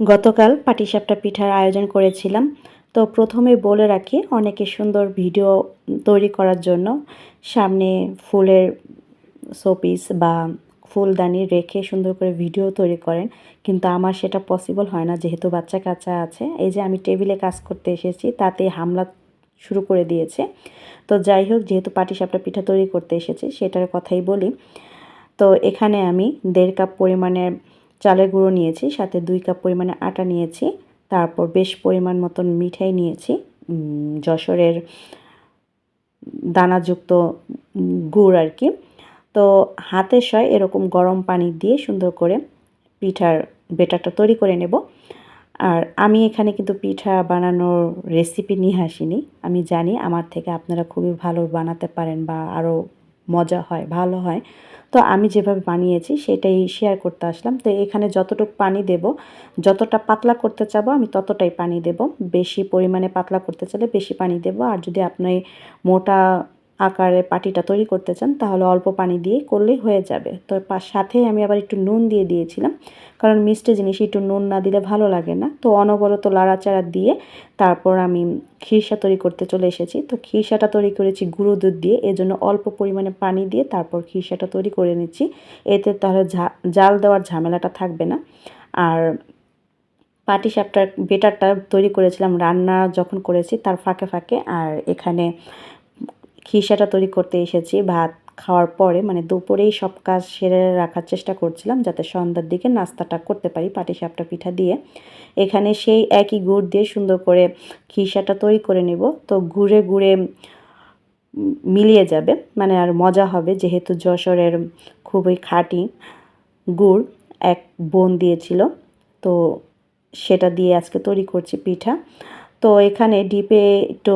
গতকাল পাটিসাপটা পিঠার আয়োজন করেছিলাম। তো প্রথমে বলে রাখি, অনেকে সুন্দর ভিডিও তৈরি করার জন্য সামনে ফুলের শোপিস বা ফুলদানি রেখে সুন্দর করে ভিডিও তৈরি করেন। কিন্তু আমার সেটা পসিবল হয় না, যেহেতু বাচ্চা কাচ্চা আছে। এই যে আমি টেবিলে কাজ করতে এসেছি, তাতে হামলা শুরু করে দিয়েছে। তো যাই হোক, যেহেতু পাটিসাপটা পিঠা তৈরি করতে এসেছি, সেটার কথাই বলি। তো এখানে আমি দেড় কাপ পরিমাণের চালের গুঁড়ো নিয়েছি, সাথে দুই কাপ পরিমাণে আটা নিয়েছি, তারপর বেশ পরিমাণ মতন মিঠাই নিয়েছি যশোরের দানাযুক্ত গুড় আর কি। তো হাতে সয় এরকম গরম পানি দিয়ে সুন্দর করে পিঠার বেটারটা তৈরি করে নেব। আর আমি এখানে কিন্তু পিঠা বানানোর রেসিপি নিয়ে আসিনি। আমি জানি আমার থেকে আপনারা খুবই ভালো বানাতে পারেন বা আরও মজা হয়, ভালো হয়। তো আমি যেভাবে বানিয়েছি সেটাই শেয়ার করতে আসলাম। তো এখানে যতটুকু পানি দেব, যতটা পাতলা করতে চাবো আমি ততটাই পানি দেব। বেশি পরিমাণে পাতলা করতে চাইলে বেশি পানি দেব। আর যদি আপনি মোটা আকারে পাটিটা তৈরি করতে চান, তাহলে অল্প পানি দিয়ে করলেই হয়ে যাবে। তো সাথে আমি আবার একটু নুন দিয়ে দিয়েছিলাম, কারণ মিষ্টি জিনিস একটু নুন না দিলে ভালো লাগে না। তো অনবরত লাড়াচাড়া দিয়ে তারপর আমি খিরসা তৈরি করতে চলে এসেছি। তো খিরসাটা তৈরি করেছি গুঁড়ো দুধ দিয়ে, এজন্য অল্প পরিমাণে পানি দিয়ে তারপর খিরসাটা তৈরি করে নিচ্ছি। এতে তাহলে জাল দেওয়ার ঝামেলাটা থাকবে না। আর পাটি সাপটার বেটারটা তৈরি করেছিলাম রান্না যখন করেছি তার ফাঁকে ফাঁকে, আর এখানে খিসাটা তৈরি করতে এসেছি, ভাত খাওয়ার পরে মানে দুপুরেই সব কাজ সেরে রাখার চেষ্টা করছিলাম যাতে সন্ধ্যার দিকে নাস্তাটা করতে পারি পাটিসাপটা পিঠা দিয়ে। এখানে সেই একই গুড় দিয়ে সুন্দর করে খিসাটা তৈরি করে নেব। তো গুড়ে গুড়ে মিলিয়ে যাবে মানে আর মজা হবে যেহেতু যশোরের খুবই খাঁটি গুড় এক বোন দিয়েছিল। তো সেটা দিয়ে আজকে তৈরি করছি পিঠা। তো এখানে ডিপে একটু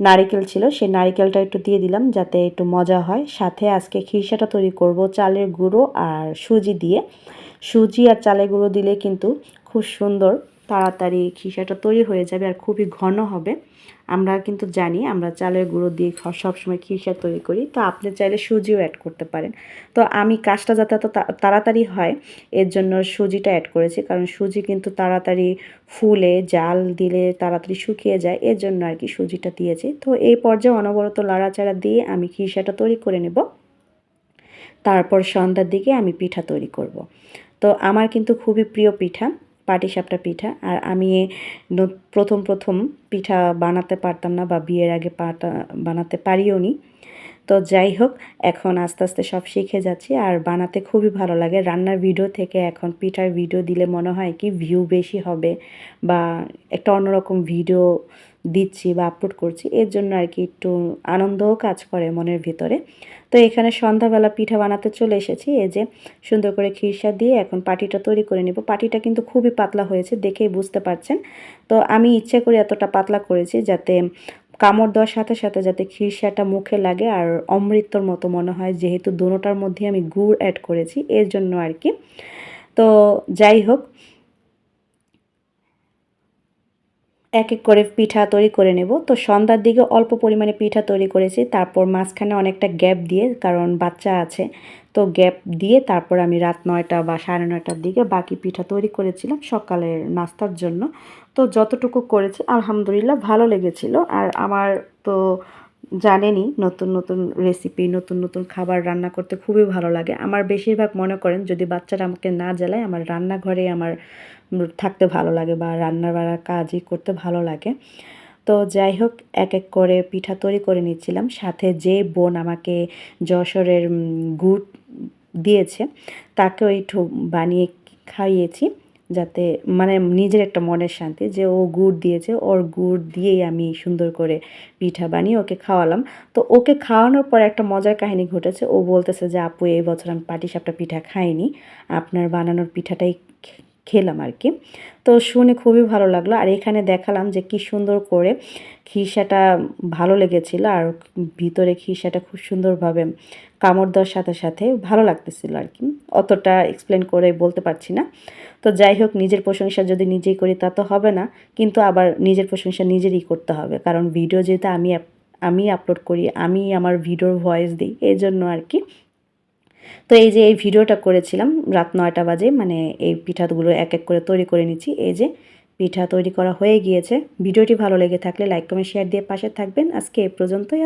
নারিকেল ছিল, সেই নারিকেলটা একটু দিয়ে দিলাম যাতে একটু মজা হয়। সাথে আজকে খিরসাটা তৈরি করব চালের গুঁড়ো আর সুজি দিয়ে। সুজি আর চালের গুঁড়ো দিলে কিন্তু খুব সুন্দর, তাড়াতাড়ি খিসাটা তৈরি হয়ে যাবে আর খুবই ঘন হবে। আমরা কিন্তু জানি আমরা চালের গুঁড়ো দিয়ে সবসময় খিরসা তৈরি করি, তো আপনি চাইলে সুজিও অ্যাড করতে পারেন। তো আমি কাজটা যাতে এত তাড়াতাড়ি হয়, এর জন্য সুজিটা অ্যাড করেছি, কারণ সুজি কিন্তু তাড়াতাড়ি ফুলে, জাল দিলে তাড়াতাড়ি শুকিয়ে যায়, এর জন্য আর কি সুজিটা দিয়েছি। তো এই পর্যায়ে অনবরত লাড়াচাড়া দিয়ে আমি খিরসাটা তৈরি করে নেব। তারপর সন্ধ্যার দিকে আমি পিঠা তৈরি করব। তো আমার কিন্তু খুবই প্রিয় পিঠা। পাটিসাপটা পিঠা। আর আমি প্রথম প্রথম পিঠা বানাতে পারতাম না বা বিয়ের আগে পাটা বানাতে পারিও নি তো যাই হোক, এখন আস্তে আস্তে সব শিখে যাচ্ছি। আর বানাতে খুবই ভালো লাগে। রান্নার ভিডিও থেকে এখন পিঠার ভিডিও দিলে মনে হয় কি ভিউ বেশি হবে বা একটা অন্যরকম ভিডিও দিচ্ছি বা আপলোড করছি, এর জন্য আর কি একটু আনন্দও কাজ করে মনের ভিতরে। তো এখানে সন্ধ্যাবেলা পিঠা বানাতে চলে এসেছি, এই যে সুন্দর করে খিরসা দিয়ে এখন পাটিটা তৈরি করে নেব। পাটিটা কিন্তু খুবই পাতলা হয়েছে, দেখেই বুঝতে পারছেন। তো আমি ইচ্ছে করে এতটা পাতলা করেছি যাতে কামড় দেওয়ার সাথে সাথে যাতে খিরসাটা মুখে লাগে আর অমৃতর মতো মনে হয়, যেহেতু দুটোটার মধ্যে আমি গুড় অ্যাড করেছি, এর জন্য আর কি তো যাই হোক এক এক করে পিঠা তৈরি করে নেব। তো সন্ধ্যার দিকে অল্প পরিমাণে পিঠা তৈরি করেছি, তারপর মাঝখানে অনেকটা গ্যাপ দিয়ে, কারণ বাচ্চা আছে, তো গ্যাপ দিয়ে তারপর আমি রাত নয়টা বা সাড়ে নয়টার দিকে বাকি পিঠা তৈরি করেছিলাম সকালের নাস্তার জন্য। তো যতটুকু করেছি, আলহামদুলিল্লাহ ভালো লেগেছিল। আর আমার তো জানেনই, নতুন নতুন রেসিপি নতুন নতুন খাবার রান্না করতে খুবই ভালো লাগে। আমার বেশিরভাগ মনে করেন, যদি বাচ্চারা আমাকে না জ্বালায়, আমার রান্নাঘরে আমার থাকতে ভালো লাগে বা রান্না বাড়ার কাজই করতে ভালো লাগে। তো যাই হোক, এক এক করে পিঠা তৈরি করে নিচ্ছিলাম। সাথে যে বোন আমাকে যশোরের গুড় দিয়েছে তাকেও একটু বানিয়ে খাইয়েছি যাতে মানে নিজের একটা মনের শান্তি যে ও গুড় দিয়েছে, ওর গুড় দিয়েই আমি সুন্দর করে পিঠা বানিয়ে ওকে খাওয়ালাম। তো ওকে খাওয়ানোর পর একটা মজার কাহিনী ঘটেছে। ও বলতেছে যে, আপু, এই বছর আমি পাটিসাপটা পিঠা খাইনি। আপনার বানানোর পিঠাটাই খেলাম আর কি। তো শুনে খুবই ভালো লাগল। আর এখানে দেখালাম যে কি সুন্দর করে খিসাটা ভালো লেগেছিল আর ভিতরে খিসাটা খুব সুন্দরভাবে কামড় দেওয়ার সাথে সাথে ভালো লাগতেছিল আর কি। অতটা এক্সপ্লেন করে বলতে পারছি না। তো যাই হোক, নিজের প্রশংসা যদি নিজেই করি তা তো হবে না, কিন্তু আবার নিজের প্রশংসা নিজেরই করতে হবে। কারণ ভিডিও যেহেতু আমি আমি আপলোড করি, আমি আমার ভিডিওর ভয়েস দিই এই জন্য আর কি তো এই যে এই ভিডিওটা করেছিলাম রাত নয়টা বাজে মানে এই পিঠাগুলো এক এক করে তৈরি করে নিচ্ছি। এই যে পিঠা তৈরি করা হয়ে গিয়েছে। ভিডিওটি ভালো লেগে থাকলে লাইক কমেন্ট শেয়ার দিয়ে পাশে থাকবেন। আজকে এই পর্যন্তই।